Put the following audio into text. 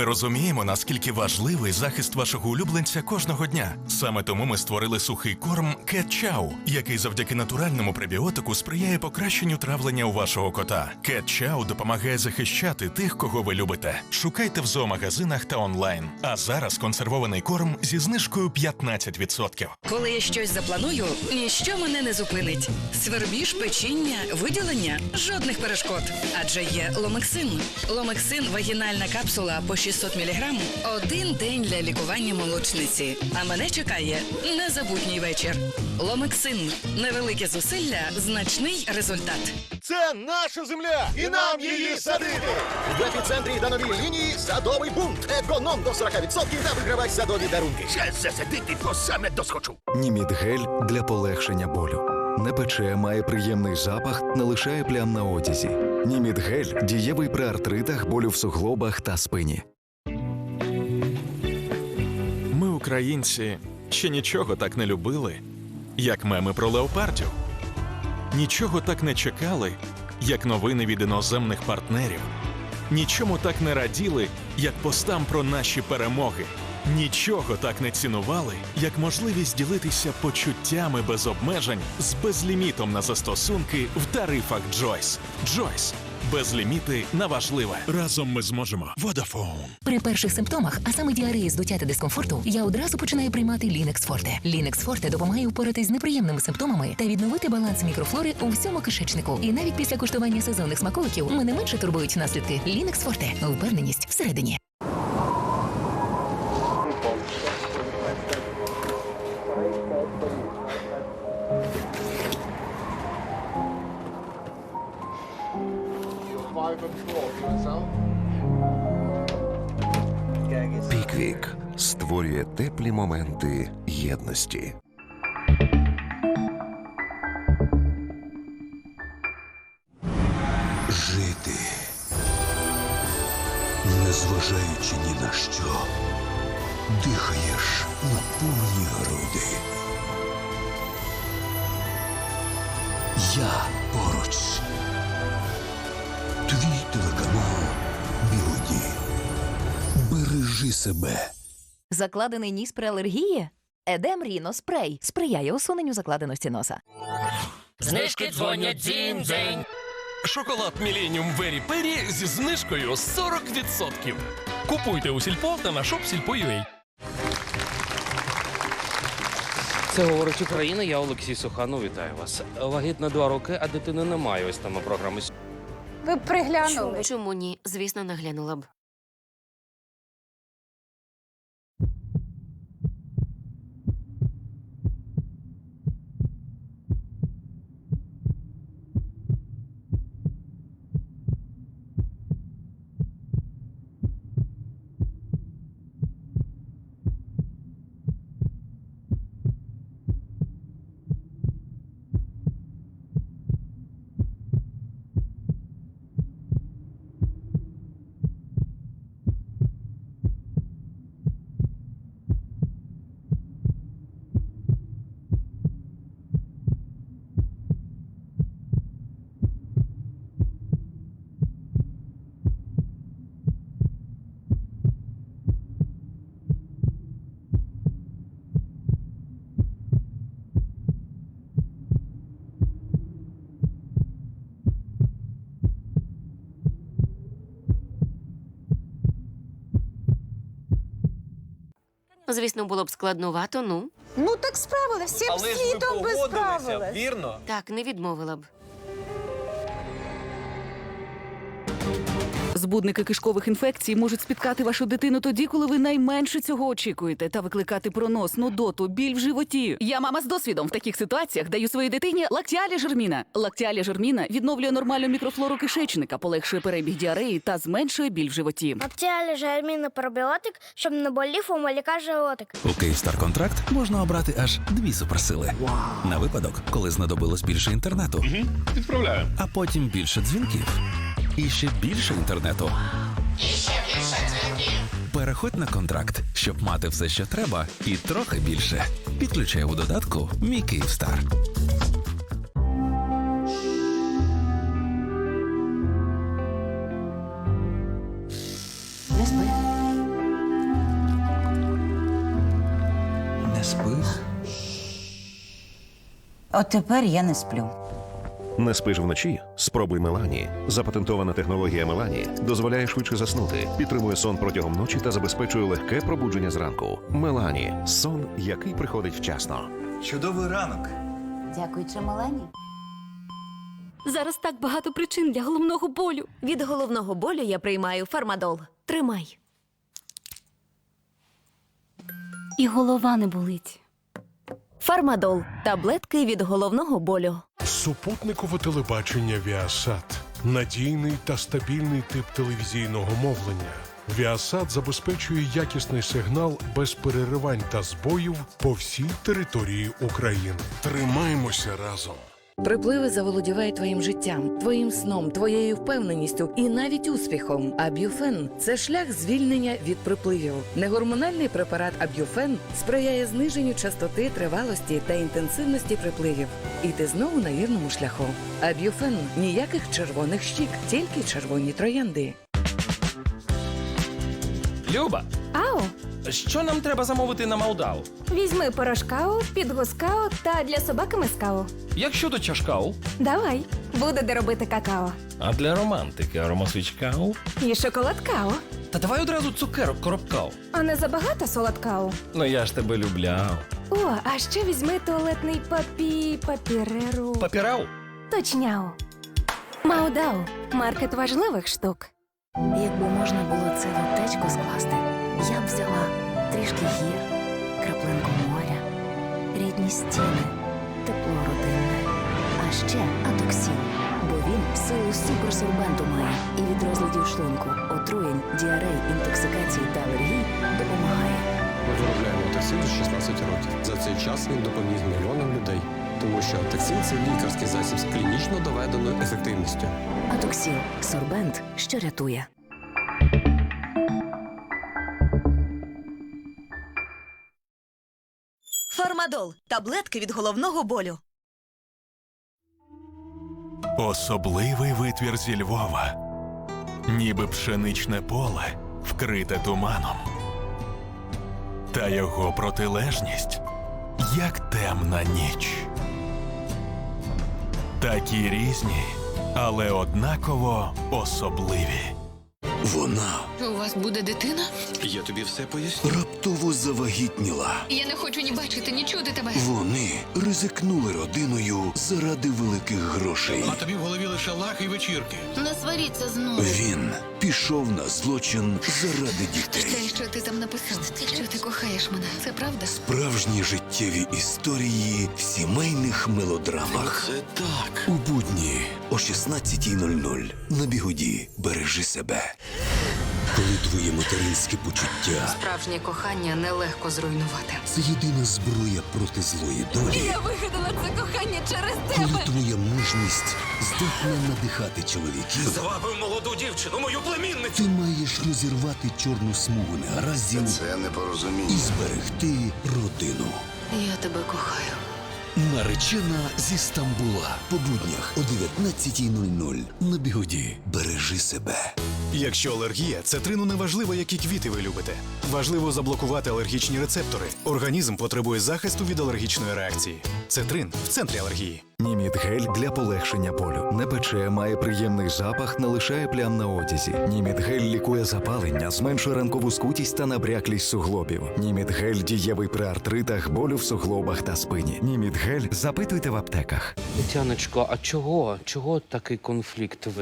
Ми розуміємо, наскільки важливий захист вашого улюбленця кожного дня. Саме тому ми створили сухий корм Chow, який завдяки натуральному пребіотику сприяє покращенню травлення у вашого кота. Chow допомагає захищати тих, кого ви любите. Шукайте в зоомагазинах та онлайн. А зараз консервований корм зі знижкою 15%. Коли я щось запланую, ніщо мене не зупинить. Свербіж, печіння, виділення жодних перешкод. Адже є ломексин. Ломексин вагінальна капсула по 600 мг один день для лікування молочниці. А мене чекає незабутній вечір. Ломексин невелике зусилля, значний результат. Це наша земля, і нам її садити. В епіцентрі на новій лінії садовий бунт. Економ до 40% та вигравай садові дарунки. Ще засадити, бо саме досхочу. Німідгель для полегшення болю. Не пече, має приємний запах, не лишає плям на одязі. Німідгель дієвий при артритах, болю в суглобах та спині. Українці, ще нічого так не любили, як меми про леопардів. Нічого так не чекали, як новини від іноземних партнерів. Нічому так не раділи, як постам про наші перемоги. Нічого так не цінували, як можливість ділитися почуттями без обмежень з безлімітом на застосунки в тарифах Джойс. Джойс. Безліміти на важливе. Разом ми зможемо. Vodafone. При перших симптомах, а саме діареї, здуття та дискомфорту, я одразу починаю приймати Лінекс Форте. Лінекс Форте допомагає впоратись з неприємними симптомами та відновити баланс мікрофлори у всьому кишечнику. І навіть після куштування сезонних смаколиків мене менше турбують наслідки. Лінекс Форте впевненість всередині. Піквік створює теплі моменти єдності. Жити, незважаючи ні на що, дихаєш на повні груди. Я поруч. Твій телеканал Бігоді. Бережи себе. Закладений ніс при алергії? Едем Ріно спрей сприяє усуненню закладеності носа. Знижки дзвонять дзінь-дзень. Шоколад Міленіум Вері Пері зі знижкою 40%. Купуйте у сільпо та на шоп сільпо.ua. Це говорить Україна, я Олексій Суханов, вітаю вас. Вагітна два роки, а дитини немає. Ось там програми. Ви б приглянули. Чому ні? Звісно, наглянула б. Звісно, було б складнувато, ну. Ну так справили, всім світом би справились. вірно? Так, не відмовила б. Збудники кишкових інфекцій можуть спіткати вашу дитину тоді, коли ви найменше цього очікуєте, та викликати пронос, нудоту, біль в животі. Я мама з досвідом в таких ситуаціях даю своїй дитині лактіалі жерміна. Лактіалі жерміна відновлює нормальну мікрофлору кишечника, полегшує перебіг діареї та зменшує біль в животі. Лактіалі жерміна пробіотик, щоб не болів у малюка животик. У Київстар контракт можна обрати аж дві суперсили. На випадок, коли знадобилось більше інтернету. Відправляю. А потім більше дзвінків. І ще більше інтернету. Ще більше. Переходь на контракт, щоб мати все, що треба, і трохи більше. Підключай у додатку Мій Київстар. Не спи. Не. От тепер я не сплю. Не спиш вночі? Спробуй Мелані. Запатентована технологія Мелані дозволяє швидше заснути, підтримує сон протягом ночі та забезпечує легке пробудження зранку. Мелані сон, який приходить вчасно. Чудовий ранок. Дякуючи Мелані. Зараз так багато причин для головного болю. Від головного болю я приймаю фармадол. Тримай. І голова не болить. Фармадол таблетки від головного болю. Супутникове телебачення Віасат надійний та стабільний тип телевізійного мовлення. Віасат забезпечує якісний сигнал без переривань та збоїв по всій території України. Тримаємося разом. Припливи заволодівають твоїм життям, твоїм сном, твоєю впевненістю і навіть успіхом. Аб'юфен це шлях звільнення від припливів. Негормональний препарат Аб'юфен сприяє зниженню частоти, тривалості та інтенсивності припливів. І ти знову на вірному шляху. Аб'юфен ніяких червоних щік, тільки червоні троянди. Люба, Ау, що нам треба замовити на Молдаву? візьми порошкау, підгускау та для собаки мискау. Як щодо чашкау? Давай, буде де робити какао. А для романтики аромасвічкау? І шоколадкао. Та давай одразу цукерок коробкау. А не забагато солодкао. Ну я ж тебе любляв. О, а ще візьми туалетний папі папіреру. Папірау? Точняу. Маудау маркет важливих штук. Якби можна було це в аптечку скласти, я б взяла трішки гір, краплинку моря, рідні стіни, тепло родинне, а ще атоксин, бо він силу суперсорбенту має і від розладів шлунку, отруєнь, діарей, інтоксикації та алергій допомагає. Ми виробляємо токсин вже 16 років. За цей час він допоміг мільйонам людей, тому що токсин це лікарський засіб з клінічно доведеною ефективністю. Атоксил сорбент, що рятує. Фармадол таблетки від головного болю. Особливий витвір зі Львова, ніби пшеничне поле, вкрите туманом. Та його протилежність як темна ніч. Такі різні, але однаково особливі. Вона У вас буде дитина? я тобі все поясню. Раптово завагітніла. Я не хочу ні бачити, ні чути тебе. Вони ризикнули родиною заради великих грошей. А тобі в голові лише лах і вечірки. Не сваріться знову. Він пішов на злочин заради дітей. Те, що ти там написав, що ти кохаєш мене, це правда? Справжні життєві історії в сімейних мелодрамах. Це так. У будні о 16.00 на бігоді бережи себе. Коли твоє материнське почуття Справжнє кохання нелегко зруйнувати. це єдина зброя проти злої долі. Я вигадала це кохання через Коли тебе. твоя мужність здатна надихати чоловіків, Завабив молоду дівчину, мою племінницю. ти маєш розірвати чорну смугу негараздів Це непорозуміння. і зберегти родину. Я тебе кохаю. Наречена зі Стамбула по буднях о 19.00 на бігоді. Бережи себе. Якщо алергія, цитрину не важливо, які квіти ви любите. Важливо заблокувати алергічні рецептори. Організм потребує захисту від алергічної реакції. Цитрин в центрі алергії. Німіт гель для полегшення болю. Не пече, має приємний запах, не лишає плям на одязі. Німіт гель лікує запалення, зменшує ранкову скутість та набряклість суглобів. Німіт гель дієвий при артритах, болю в суглобах та спині. Німіт гель запитуйте в аптеках. Тетяночко, а чого? Чого такий конфлікт виник?